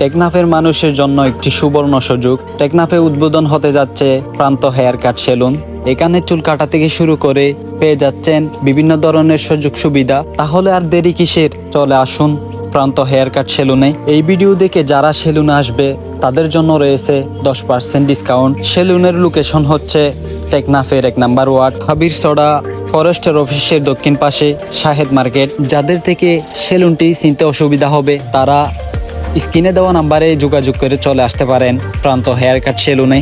টেকনাফের মানুষের জন্য একটি সুবর্ণ সুযোগ। টেকনাফে উদ্বোধন হতে যাচ্ছে প্রান্ত হেয়ার কাট সেলুন। এখানে চুল কাটা থেকে শুরু করে পেয়ে যাচ্ছেন বিভিন্ন ধরনের সুযোগ সুবিধা। তাহলে আর দেরি কিসের? চলে আসুন প্রান্ত হেয়ার কাট সেলুনে। এই ভিডিও দেখে যারা সেলুনে আসবে, তাদের জন্য রয়েছে দশ পার্সেন্ট ডিসকাউন্ট। সেলুনের লোকেশন হচ্ছে টেকনাফের এক নাম্বার ওয়ার্ড হাবির সড়া ফরেস্টের অফিসের দক্ষিণ পাশে, শাহেদ মার্কেট। যাদের থেকে সেলুনটি চিনতে অসুবিধা হবে, তারা স্ক্রিনে দেওয়া নাম্বারে যোগাযোগ করে চলে আসতে পারেন। প্রান্ত হেয়ার কাট সেলুনে।